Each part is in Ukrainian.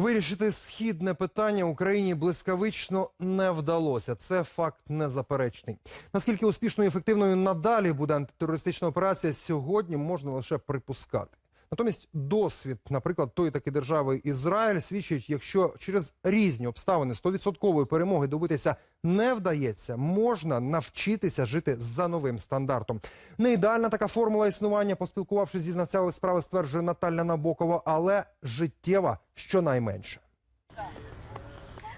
Вирішити східне питання Україні блискавично не вдалося. Це факт незаперечний. Наскільки успішною і ефективною надалі буде антитерористична операція сьогодні, можна лише припускати. Натомість досвід, наприклад, тої таки держави Ізраїль свідчить, якщо через різні обставини 100% перемоги добитися не вдається, можна навчитися жити за новим стандартом. Не ідеальна така формула існування, поспілкувавшись зі знавцями справи, стверджує Наталя Набокова, але життєва щонайменше.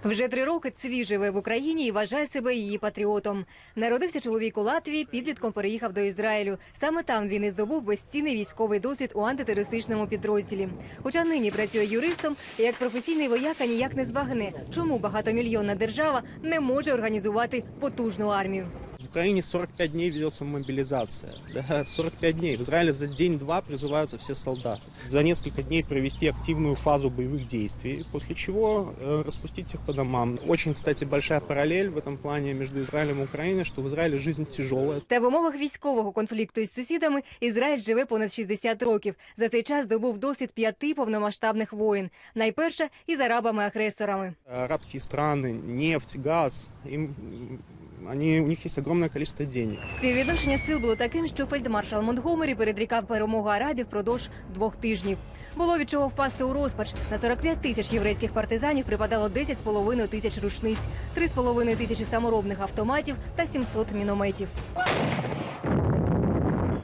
Вже три роки Цві живе в Україні і вважає себе її патріотом. Народився чоловік у Латвії, підлітком переїхав до Ізраїлю. Саме там він і здобув безцінний військовий досвід у антитерористичному підрозділі. Хоча нині працює юристом, як професійний вояка ніяк не збагне, чому багатомільйонна держава не може організувати потужну армію. В Украине 45 дней ведется мобилизация. Да, 45 дней. В Израиле за день-два призываются все солдаты. За несколько дней провести активную фазу боевых действий, после чего э, распустить всех по домам. Очень, кстати, большая параллель в этом плане между Израилем и Украиной, что в Израиле жизнь тяжелая. Та в умовах військового конфлікту із сусідами Ізраїль живе понад 60 років. За цей час здобув досвід п'яти повномасштабних воєн. Найперша із арабами-агресорами. Арабские страны, нефть, газ, им, м, они, у них есть огромное количество денег. Співвідношення сил було таким, що фельдмаршал Монтгомері передрікав перемогу арабів впродовж двох тижнів. Було від чого впасти у розпач. На 45 тисяч єврейських партизанів припадало 10,5 тисяч рушниць, 3,5 тисячі саморобних автоматів та 700 мінометів.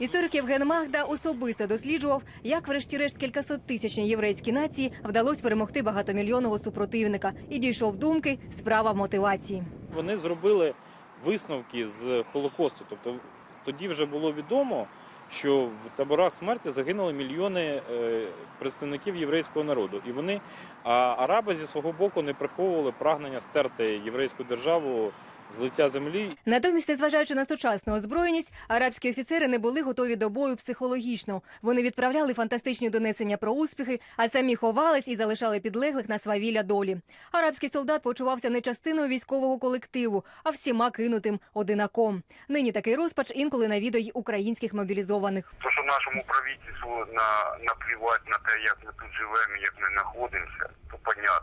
Історик Євген Магда особисто досліджував, як врешті-решт кількасоттисячній єврейській нації вдалося перемогти багатомільйонного супротивника і дійшов думки справа в мотивації. Вони зробили висновки з Холокосту. Тобто тоді вже було відомо, що в таборах смерті загинули мільйони е, представників єврейського народу. І вони, а араби зі свого боку не приховували прагнення стерти єврейську державу з лиця землі. Натомість, незважаючи на сучасну озброєність, арабські офіцери не були готові до бою психологічно. Вони відправляли фантастичні донесення про успіхи, а самі ховались і залишали підлеглих на свавілля долі. Арабський солдат почувався не частиною військового колективу, а всіма кинутим одинаком. Нині такий розпач інколи навідує й українських мобілізованих. То, що нашому правительству на, наплівати на те, як ми тут живемо, як ми знаходимося, то понятно.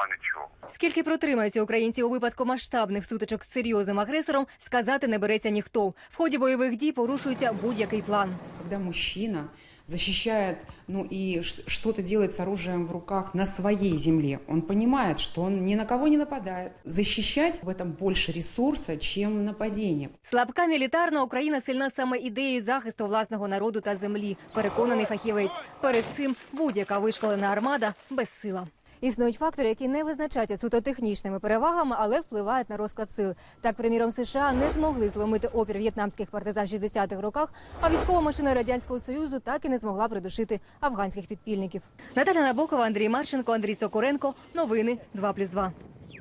Нема нічого. Скільки протримаються українці у випадку масштабних сутичок з серйозним агресором, сказати не береться ніхто. В ході бойових дій порушується будь-який план. Когда мужчина защищает, ну и что-то делает с оружием в руках на своей земле, он понимает, что он ни на кого не нападает. Защищать в этом больше ресурса, чем нападение. Слабка мілітарна Україна сильна саме ідеєю захисту власного народу та землі. Переконаний фахівець. Перед цим будь-яка вишколена армада безсила. Існують фактори, які не визначаються суто технічними перевагами, але впливають на розклад сил. Так, приміром, США не змогли зломити опір в'єтнамських партизан в 60-х роках, а військова машина радянського союзу так і не змогла придушити афганських підпільників. Наталя Набокова, Андрій Марченко, Андрій Сокуренко. Новини 2+,2.